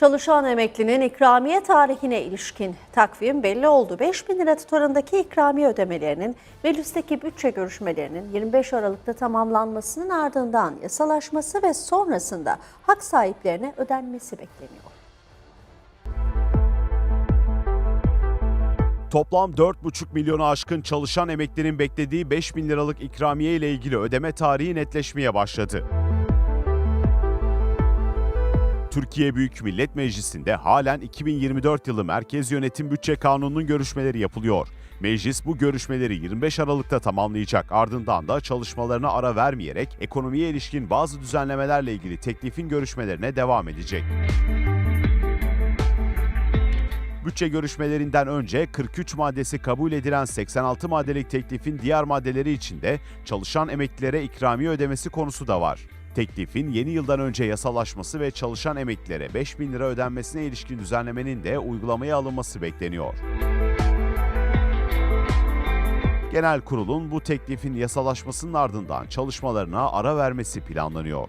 Çalışan emeklinin ikramiye tarihine ilişkin takvim belli oldu. 5 bin lira tutarındaki ikramiye ödemelerinin meclisteki bütçe görüşmelerinin 25 Aralık'ta tamamlanmasının ardından yasalaşması ve sonrasında hak sahiplerine ödenmesi bekleniyor. Toplam 4,5 milyonu aşkın çalışan emeklinin beklediği 5 bin liralık ikramiye ile ilgili ödeme tarihi netleşmeye başladı. Türkiye Büyük Millet Meclisi'nde halen 2024 yılı Merkez Yönetim Bütçe Kanunu'nun görüşmeleri yapılıyor. Meclis bu görüşmeleri 25 Aralık'ta tamamlayacak. Ardından da çalışmalarına ara vermeyerek ekonomiye ilişkin bazı düzenlemelerle ilgili teklifin görüşmelerine devam edecek. Bütçe görüşmelerinden önce 43 maddesi kabul edilen 86 maddelik teklifin diğer maddeleri içinde çalışan emeklilere ikramiye ödemesi konusu da var. Teklifin yeni yıldan önce yasalaşması ve çalışan emeklilere 5 bin lira ödenmesine ilişkin düzenlemenin de uygulamaya alınması bekleniyor. Genel kurulun bu teklifin yasalaşmasının ardından çalışmalarına ara vermesi planlanıyor.